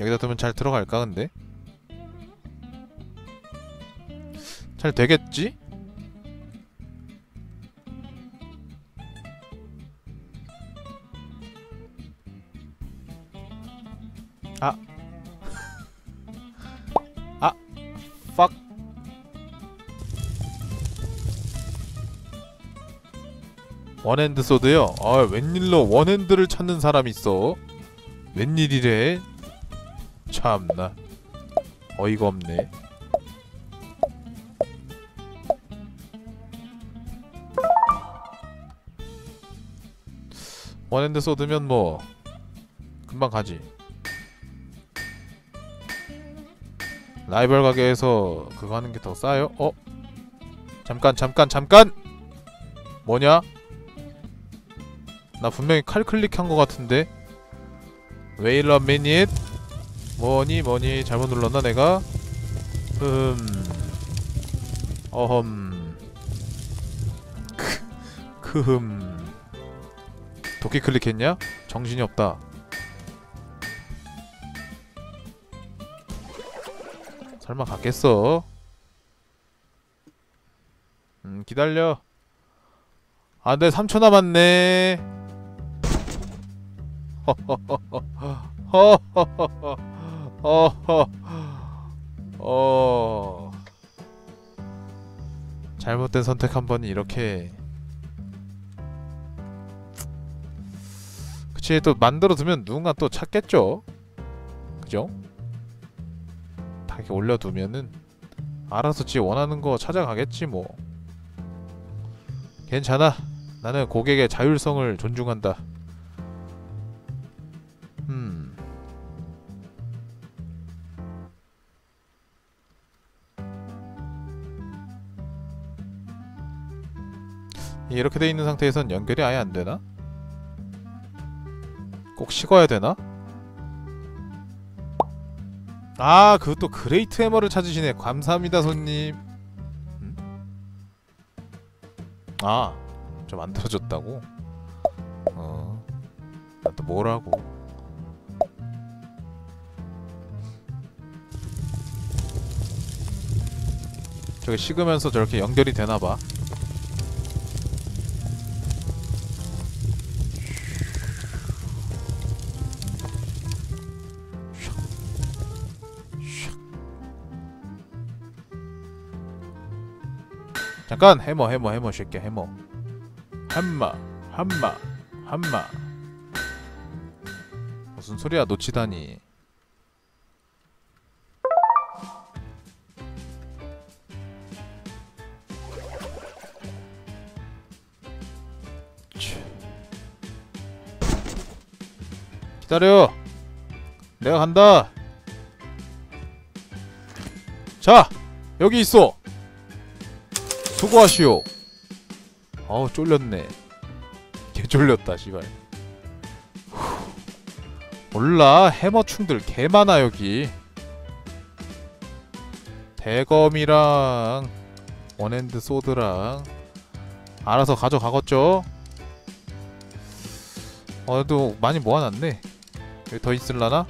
여기다 두면 잘 들어갈까 근데? 잘 되겠지? 아. 아. fuck. 원핸드 소드요? 아 웬일로 원핸드를 찾는 사람이 있어? 웬일이래? 참나 어이가 없네 원핸드 쏟으면 뭐 금방 가지 라이벌 가게에서 그거 하는 게 더 싸요? 어? 잠깐 잠깐 잠깐! 뭐냐? 나 분명히 칼 클릭한 거 같은데 a minute 뭐니 뭐니 잘못 눌렀나 내가? 음크 크흠. 도끼 클릭했냐? 정신이 없다. 설마 갔겠어? 음 기다려. 안돼 3초 남았네. 허허허허 어허 어. 잘못된 선택 한 번이 이렇게. 그치 또 만들어 두면 누군가 또 찾겠죠? 그죠? 다 이렇게 올려두면은 알아서 지 원하는 거 찾아가겠지 뭐. 괜찮아. 나는 고객의 자율성을 존중한다 이렇게 돼 있는 상태에선 연결이 아예 안 되나? 꼭 식어야 되나? 아, 그것도 그레이트 해머를 찾으시네. 감사합니다, 손님. 음? 아, 저 만들어줬다고? 어, 나또 뭐라고? 저게 식으면서 저렇게 연결이 되나봐. 잠깐 해머 해머 해머 쉐끼 해머. 한마 한마 한마. 무슨 소리야 놓치다니. 치. 기다려. 내가 간다. 자 여기 있어 수고하시오. 어우 쫄렸네. 개 쫄렸다 씨발. 후. 몰라 해머충들 개 많아 여기. 대검이랑 원핸드 소드랑 알아서 가져가겠죠. 어도 많이 모아놨네. 여기 더 있을라나?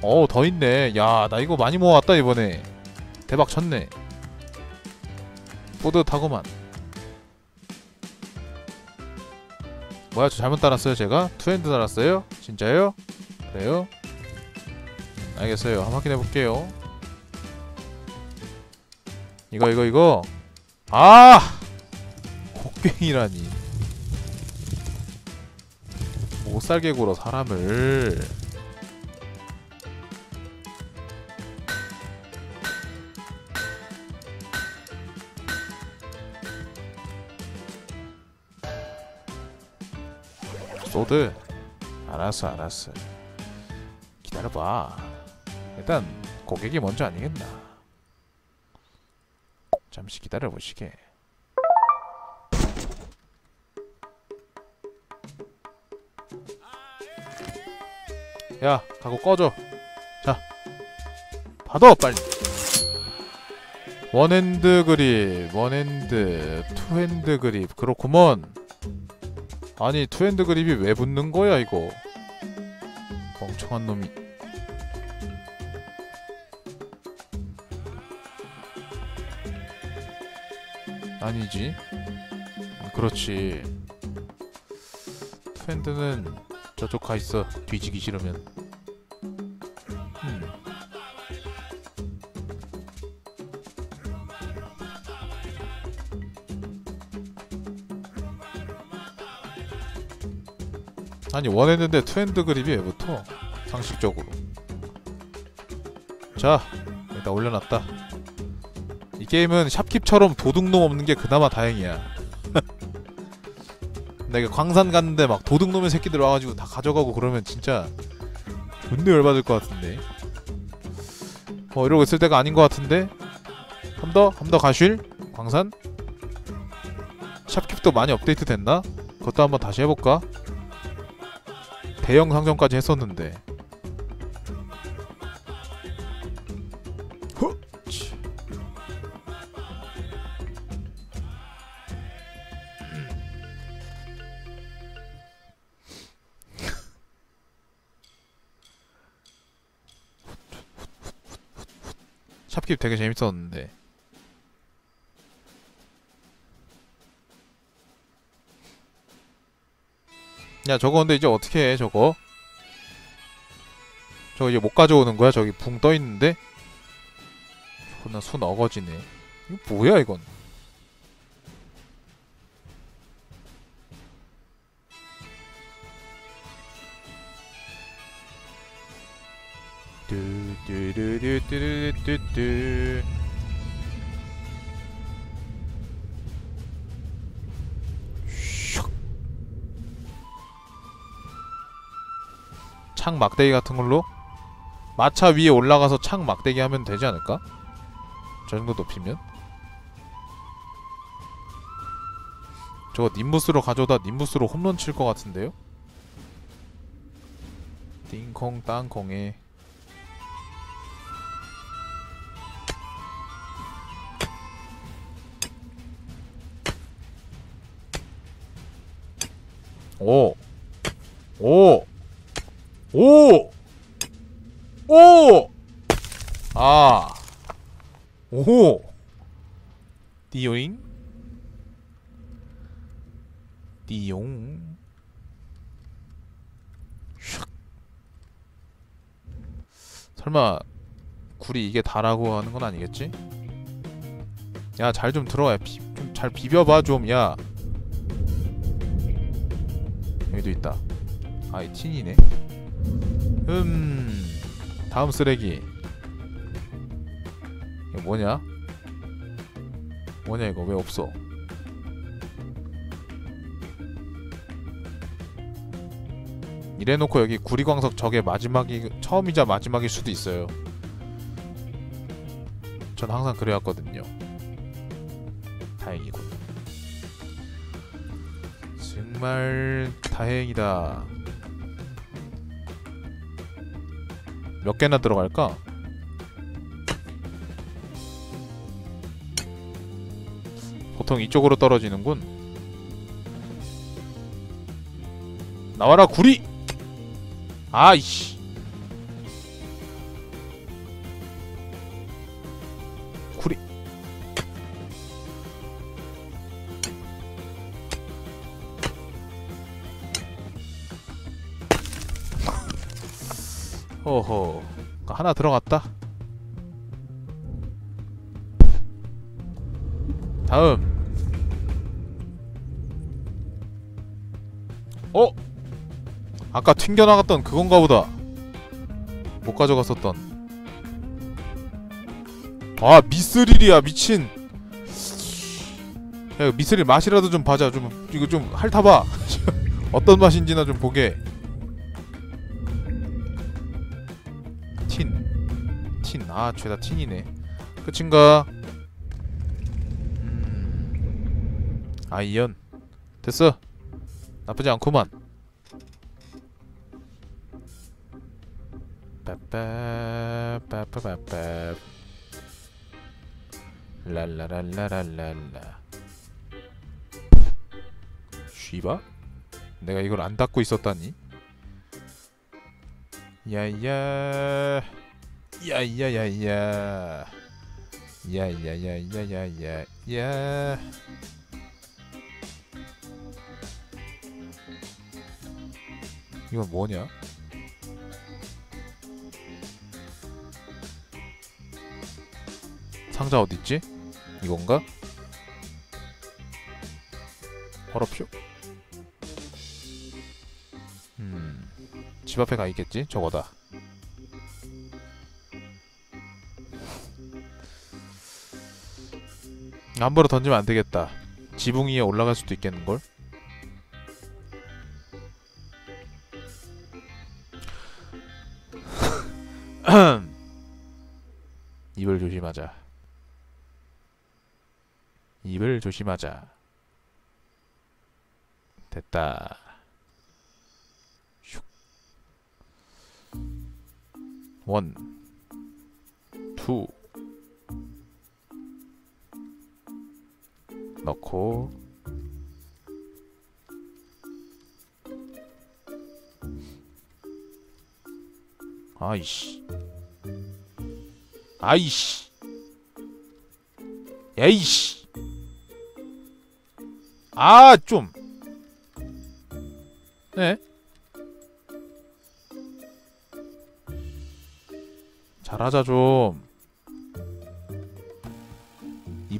어더 있네. 야 나 이거 많이 모아왔다 이번에. 대박 쳤네. 뿌듯하구만 뭐야 저 잘못 달았어요 제가? 투핸드 달았어요? 진짜요? 그래요? 알겠어요 한번 확인해볼게요 이거 이거 이거 아! 곡괭이라니 못살게 굴어 사람을 소드. 알았어 알았어. 기다려봐. 일단 고객이 먼저 아니겠나. 잠시 기다려보시게. 야 가고 꺼줘. 자 받아 빨리. 원핸드 그립 원핸드 투핸드 그립. 그렇구먼 아니 투핸드 그립이 왜 붙는 거야 이거? 멍청한 놈이. 아니지. 그렇지. 투핸드는 저쪽 가있어. 뒤지기 싫으면. 아니 원했는데 트렌드 그립이 왜 붙어 상식적으로 자 여기다 올려놨다 이 게임은 샵킵처럼 도둑놈 없는 게 그나마 다행이야 내가 광산 갔는데 막 도둑놈의 새끼들 와가지고 다 가져가고 그러면 진짜 존나 열받을 것 같은데 어 이러고 있을 때가 아닌 것 같은데 한 더? 한 더 가쉴? 광산? 샵킵도 많이 업데이트 됐나? 그것도 한번 다시 해볼까? 대형 상점까지 했었는데. 샵킵 되게 재밌었는데 야 저거 근데 이제 어떻게 해 저거? 저거 이제 못 가져오는 거야? 저기 붕 떠있는데? 존나 손 어거지네. 이거 뭐야 이건? 뚜뚜루뚜뚜뚜뚜 창 막대기 같은 걸로 마차 위에 올라가서 창 막대기 하면 되지 않을까? 저 정도 높이면 저거 님부스로 가져다 님부스로 홈런 칠 것 같은데요? 띵콩 땅콩에 오! 오! 오! 오! 아! 오! 띠요잉? 띠용 샥 설마 굴이 이게 다라고 하는 건 아니겠지? 야 잘 좀 들어와 좀 잘 비벼봐 좀 야 여기도 있다 아이 틴이네 음 다음 쓰레기. 이거 뭐냐? 뭐냐 이거? 왜 없어? 이래놓고 여기 구리광석 저게 마지막이 처음이자 마지막일 수도 있어요. 전 항상 그래왔거든요. 다행이군. 정말 다행이다. 몇 개나 들어갈까? 보통 이쪽으로 떨어지는군. 나와라 구리! 아이씨. 하나 들어갔다. 다음. 어? 아까 튕겨나갔던 그건가 보다. 못 가져갔었던. 아 미스릴이야 미친. 야 미스릴 맛이라도 좀 봐자. 좀 이거 좀 핥아봐. 어떤 맛인지나 좀 보게 아, 죄다 틴이네. 끝인가? 음. 아이언. 됐어. 나쁘지 않구만. 빠빠빠빠빠빠. 랄라랄라랄랄라. 쉬바? 내가 이걸 안 닫고 있었다니? 야야 야야야야 야야야야야야 예. 이건 뭐냐? 상자 어디 있지? 이건가? 어렵쇼? 음, 집 앞에 가 있겠지? 저거다. 함부로 던지면 안 되겠다. 지붕 위에 올라갈 수도 있겠는걸? 입을 조심하자. 입을 조심하자. 됐다. 슉. 원, 투. 넣고 아이씨. 아이씨. 에이씨. 아 좀. 네? 잘하자 좀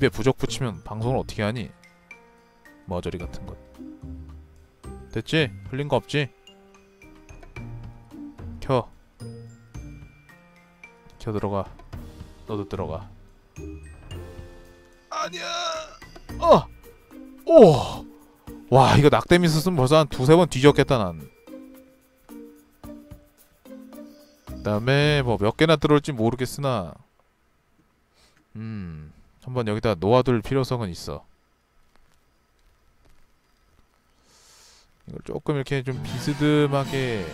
입에 부적 붙이면 방송을 어떻게 하니? 머저리 같은 것. 됐지? 흘린 거 없지? 켜. 켜 들어가. 너도 들어가. 아니야. 어. 오. 와 이거 낙뎀 있었으면 벌써 한 두세 번 뒤졌겠다 난. 그다음에 뭐 몇 개나 들어올지 모르겠으나. 음. 한번 여기다 놓아둘 필요성은 있어. 이걸 조금 이렇게 좀 비스듬하게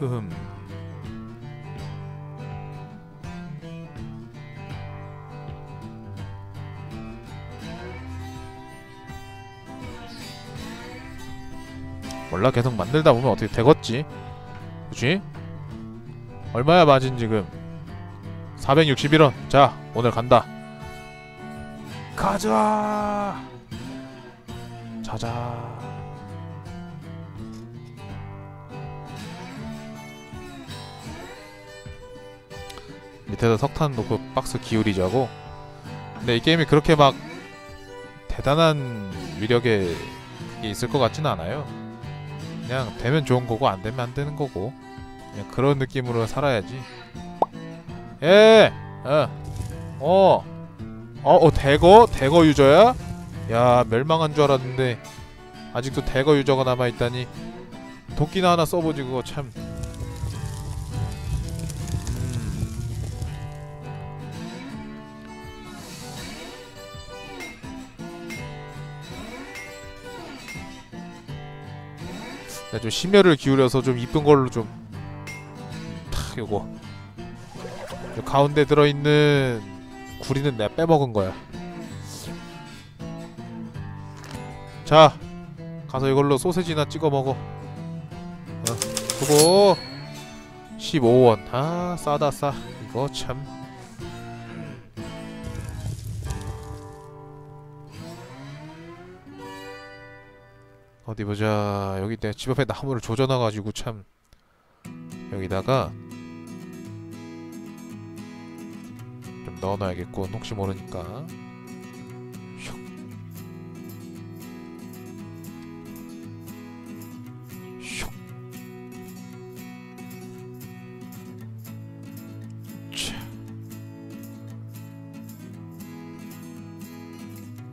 크흠 몰라 계속 만들다 보면 어떻게 되겠지 그치? 얼마야 마진 지금 461원. 자 오늘 간다. 가자. 자자. 밑에다 석탄 놓고 박스 기울이자고. 근데 이 게임이 그렇게 막 대단한 위력의 게 있을 것 같지는 않아요. 그냥 되면 좋은 거고 안 되면 안 되는 거고. 그냥 그런 느낌으로 살아야지 예! 어. 어. 어, 어, 대거? 대거 유저야? 야, 멸망한 줄 알았는데 아직도 대거 유저가 남아 있다니. 도끼나 하나 써보지 그거 참. 내가 좀 심혈을 기울여서 좀 이쁜 걸로 좀. 탁 요거. 요 가운데 들어있는 구리는 내가 빼먹은 거야. 자, 가서 이걸로 소세지나 찍어 먹어. 어, 그거 15원. 아, 싸다 싸. 이거 참. 어디 보자. 여기 내 집 앞에 나무를 조져놔가지고 참. 여기다가 좀 넣어놔야겠군 혹시 모르니까.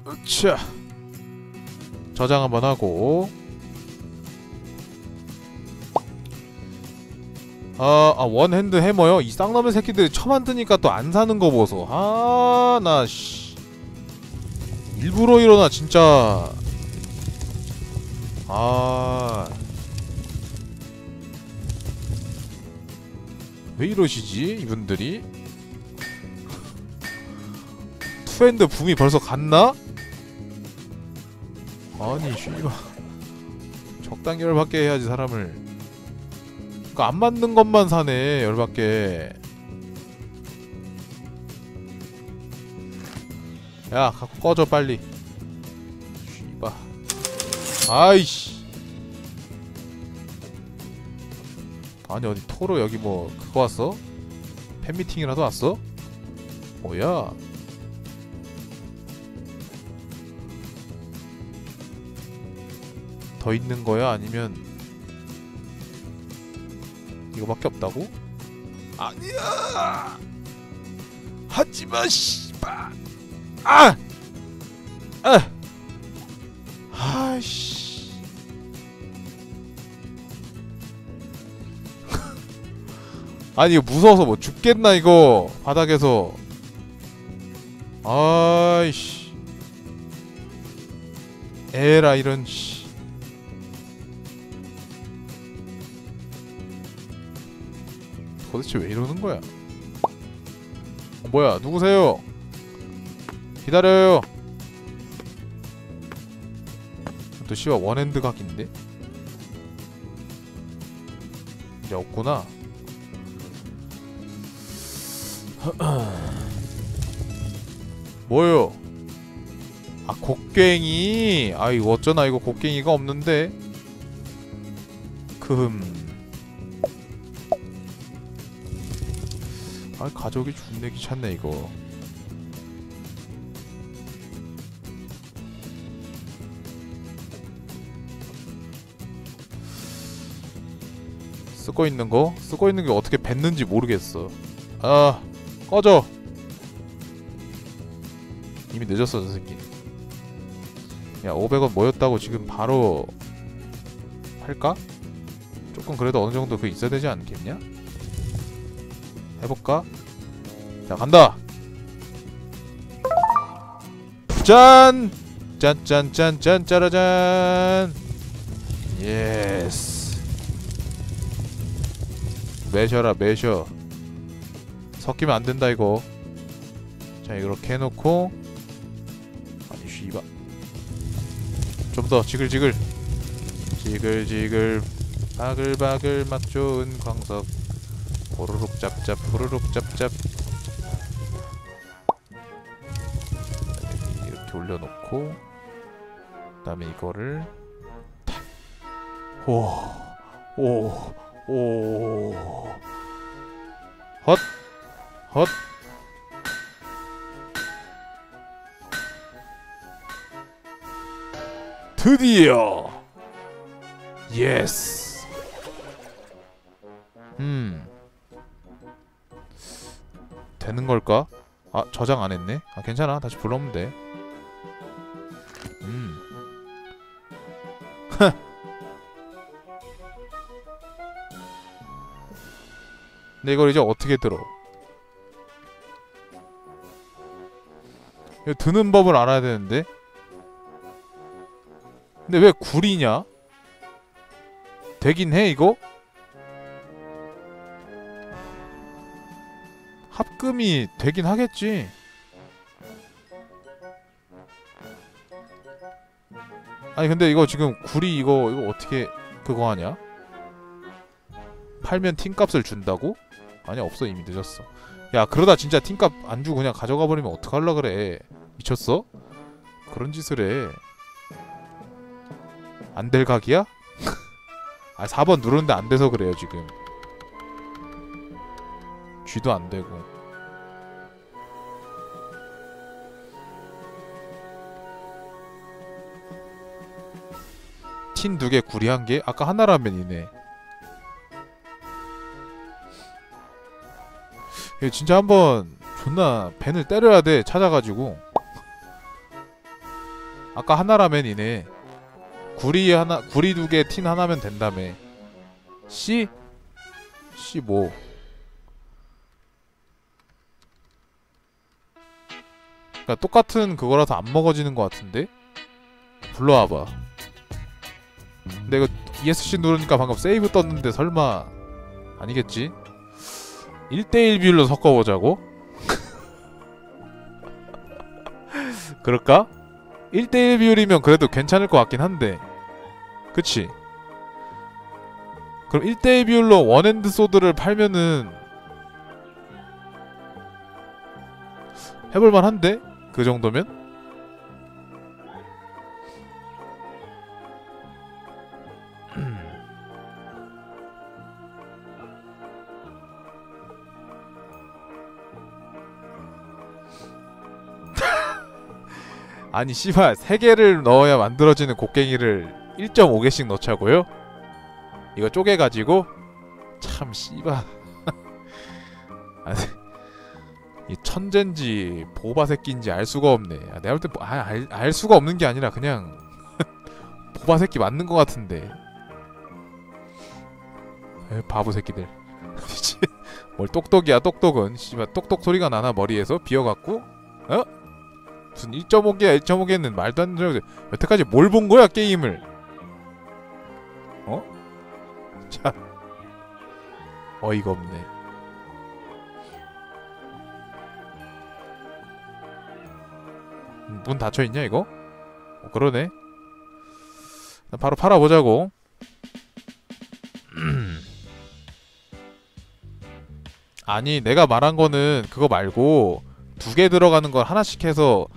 으차. 저장 한번 하고 아, 아 원핸드 해머요? 이 쌍놈의 새끼들 처만 드니까 또 안 사는 거 보소. 아, 나 씨. 일부러 이러나 진짜. 아. 왜 이러시지? 이분들이? 투핸드 붐이 벌써 갔나? 아니, 씨발. 적당히 열받게 해야지 사람을. 그안 맞는 것만 사네 열받게. 야 갖고 꺼져 빨리. 씨바 아이씨. 아니 어디 토로 여기 뭐 그거 왔어? 팬미팅이라도 왔어? 뭐야? 더 있는 거야? 아니면 이거밖에 없다고? 아니야! 하지마 씨발! 아! 아! 아이씨. 아니 이거 무서워서 뭐 죽겠나 이거? 바닥에서. 아이씨. 에라 이런 씨 도대체 왜 이러는 거야? 어, 뭐야 누구세요? 기다려요. 또 씨발 원핸드 각인데? 이제 없구나. 뭐요? 아 곡괭이. 아이 어쩌나 이거 곡괭이가 없는데? 크 아 가족이 존내 귀찮네 이거 쓰고 있는 거? 쓰고 있는 게 어떻게 뱉는지 모르겠어 아 꺼져 이미 늦었어 저 새끼 야 500원 모였다고 지금 바로 할까? 조금 그래도 어느 정도 그 있어야 되지 않겠냐? 해볼까? 자 간다. 짠! 짠짠짠짠 짜라잔! 예스. 매셔라 매셔. 섞이면 안 된다 이거. 자 이렇게 해놓고. 아니 씨바. 좀 더 지글지글. 지글지글. 바글바글 맛 좋은 광석. 보르륵 짭짭 보르륵 짭짭 이렇게 올려놓고 그 다음에 이거를 오오오. 헛 헛. 드디어. 예스. 음. 되는 걸까? 아 저장 안 했네? 아 괜찮아. 다시 불러오면 돼 근데 이걸 이제 어떻게 들어 이거 드는 법을 알아야 되는데 근데 왜 구리냐? 되긴 해 이거? 합금이 되긴 하겠지 아니 근데 이거 지금 구리 이거 이거 어떻게 그거 하냐? 팔면 팀값을 준다고? 아니 없어 이미 늦었어 야 그러다 진짜 팀값 안 주고 그냥 가져가 버리면 어떡할라 그래 미쳤어? 그런 짓을 해 안 될 각이야? 아 4번 누르는데 안 돼서 그래요 지금 쥐도 안 되고 틴두개 구리 한 개? 아까 하나라면이네. 이거 진짜 한번 존나 벤을 때려야 돼 찾아가지고. 아까 하나라면이네. 구리 하나 구리 두 개 틴 하나면 된다며. C? C 뭐? 그니까 똑같은 그거라서 안 먹어지는 것 같은데? 불러와봐 근데 이거 ESC 누르니까 방금 세이브 떴는데 설마 아니겠지? 1대1 비율로 섞어보자고? 그럴까? 1대1 비율이면 그래도 괜찮을 것 같긴 한데 그치? 그럼 1대1 비율로 원핸드 소드를 팔면은 해볼만 한데? 그 정도면? 아니 씨발 3개를 넣어야 만들어지는 곡괭이를 1.5개씩 넣자고요? 이거 쪼개가지고? 참 씨발. 아니 이 천재인지 보바 새끼인지 알 수가 없네. 아, 내가 볼때 뭐, 아, 알, 알 수가 없는 게 아니라 그냥 보바 새끼 맞는 것 같은데. 에이, 바보 새끼들. 뭘 똑똑이야 똑똑은. 씨발 똑똑 소리가 나나 머리에서? 비어갖고? 어? 무슨 1.5개야 1.5개는 말도 안 되는 소리 여태까지 뭘 본 거야 게임을? 어? 자. 어이가 없네. 음, 문 닫혀 있냐 이거? 어, 그러네. 바로 팔아보자고. 아니 내가 말한 거는 그거 말고 두 개 들어가는 걸 하나씩 해서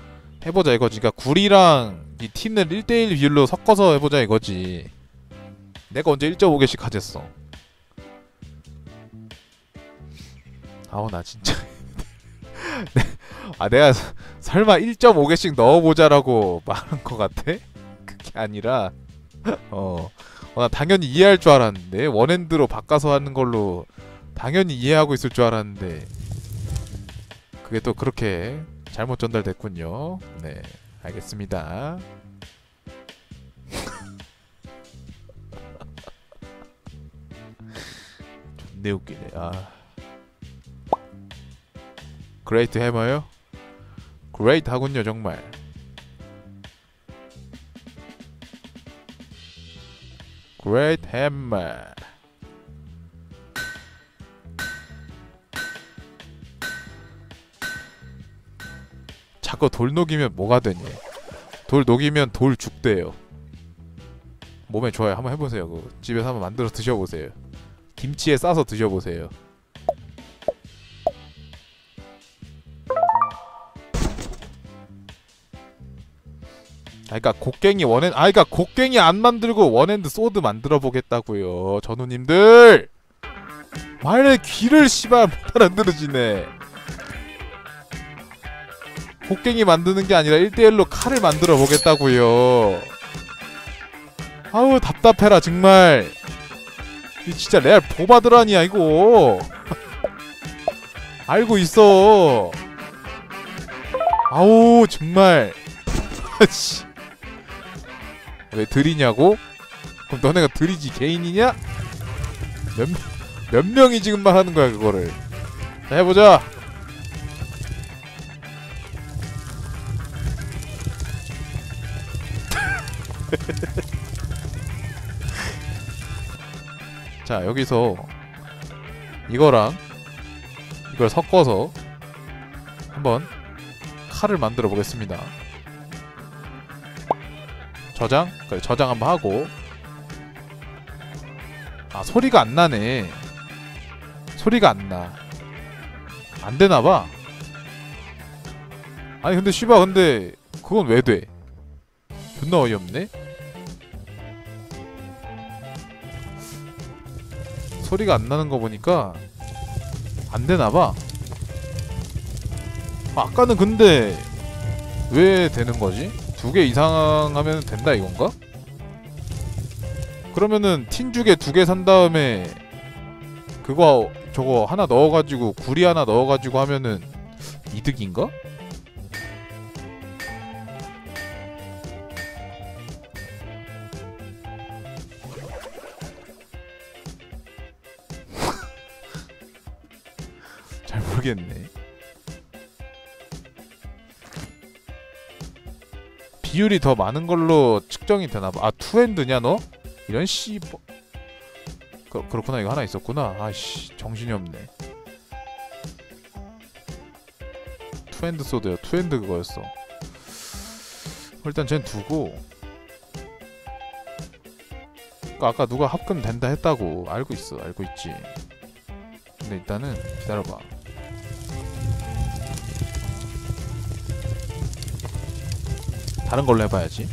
해보자 이거지. 그러니까 굴이랑 이 티는 1대1 비율로 섞어서 해보자 이거지. 내가 언제 1.5개씩 가졌어. 아우 나 진짜. 아 내가 서- 설마 1.5개씩 넣어보자라고 말한 것 같아? 그게 아니라. 어, 어, 나 당연히 이해할 줄 알았는데. 원핸드로 바꿔서 하는 걸로 당연히 이해하고 있을 줄 알았는데. 그게 또 그렇게 잘못 전달됐군요. 네, 알겠습니다. 존내 웃기네. 아, 그레이트 해머요? 그레이트 하군요 정말. 그레이트 해머. 자꾸 돌 녹이면 뭐가 되니? 돌 녹이면 돌 죽대요. 몸에 좋아요. 한번 해보세요. 그 집에서 한번 만들어 드셔보세요. 김치에 싸서 드셔보세요. 아, 그러니까 곡괭이 원핸, 아, 그러니까 곡괭이 안 만들고 원핸드 소드 만들어 보겠다고요, 전우님들. 말에 귀를 씨발 못 알아들으시네. 곡괭이 만드는 게 아니라 1대1로 칼을 만들어 보겠다고요. 아우 답답해라 정말. 이 진짜 레알 보바들 아니야 이거. 알고 있어. 아우 정말. 씨. 왜 들이냐고? 그럼 너네가 들이지 개인이냐? 몇, 몇 명이 지금 말하는 거야 그거를. 자 해보자. 자 여기서 이거랑 이걸 섞어서 한번 칼을 만들어 보겠습니다. 저장? 그래 저장 한번 하고 아 소리가 안 나네. 소리가 안 나. 안 되나봐. 아니 근데 씨바 근데 그건 왜 돼? 존나 어이없네. 소리가 안 나는 거 보니까 안 되나 봐. 아, 아까는 근데 왜 되는 거지? 두 개 이상 하면 된다 이건가? 그러면은 틴죽에 두 개 산 다음에 그거 저거 하나 넣어가지고 구리 하나 넣어가지고 하면은 이득인가? 잘 모르겠네. 비율이 더 많은 걸로 측정이 되나 봐. 아, 투핸드냐 너? 이런 씨 뭐... 그, 그렇구나. 이거 하나 있었구나. 아씨, 정신이 없네. 투핸드 소드야. 투핸드 그거였어. 일단 쟨 두고 그러니까 아까 누가 합금 된다 했다고 알고 있어. 알고 있지. 근데 일단은 기다려봐. 다른 걸로 해봐야지.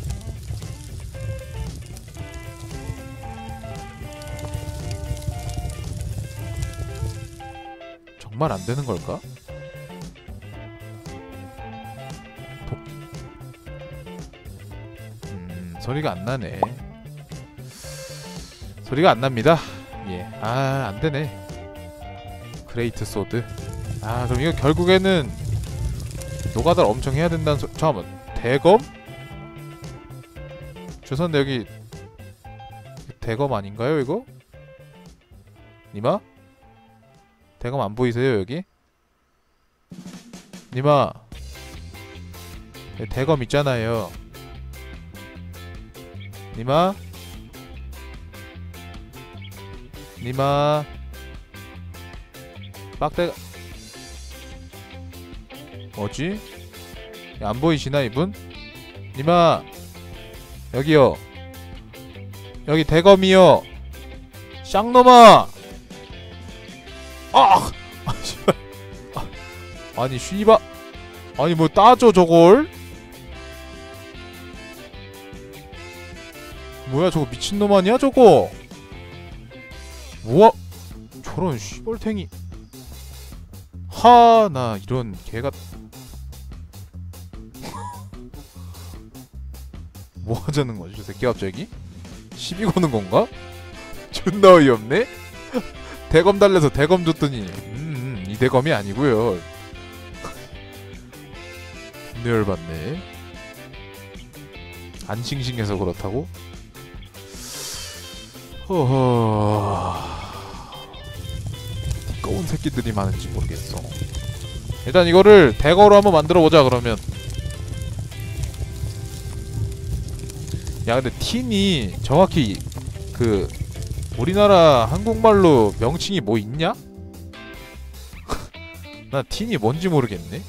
정말 안 되는 걸까? 도끼. 소리가 안 나네. 소리가 안 납니다. 예. 아, 안 되네. 그레이트 소드. 아, 그럼 이거 결국에는 노가다를 엄청 해야 된다는 소... 잠깐만. 대검? 죄송한데 여기 대검 아닌가요, 이거? 니마? 대검 안 보이세요, 여기? 니마. 여기 대검 있잖아요. 니마? 니마? 빡대가 뭐지? 야, 안 보이시나 이분? 니마 여기요. 여기 대검이요. 쌍놈아 아! 아니 씨바. 아니 뭐 따져 저걸? 뭐야 저거 미친놈 아니야 저거? 뭐야? 저런 씨벌탱이. 하나 이런 개가 뭐 하자는 거지 저 새끼 갑자기? 시비 거는 건가? 존나 어이없네? 대검 달래서 대검 줬더니 음, 음, 이 대검이 아니고요. 존나 열받네. 안 싱싱해서 그렇다고? 허허. 꺼운 새끼들이 많은지 모르겠어. 일단 이거를 대거로 한번 만들어 보자 그러면. 야 근데 틴이 정확히 그 우리나라 한국말로 명칭이 뭐 있냐? 나 틴이 뭔지 모르겠네.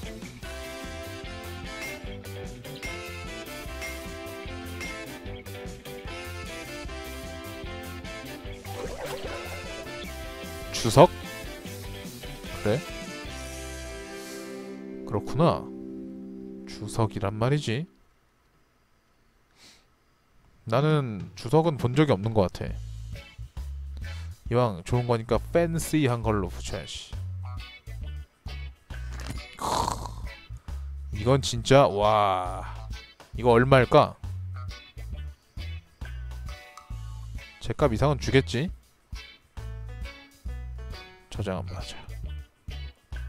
주석? 그래? 그렇구나. 주석이란 말이지. 나는 주석은 본 적이 없는 것 같아. 이왕 좋은 거니까 팬시한 걸로 붙여야지. 크, 이건 진짜 와. 이거 얼마일까? 제값 이상은 주겠지. 저장 한번 하자.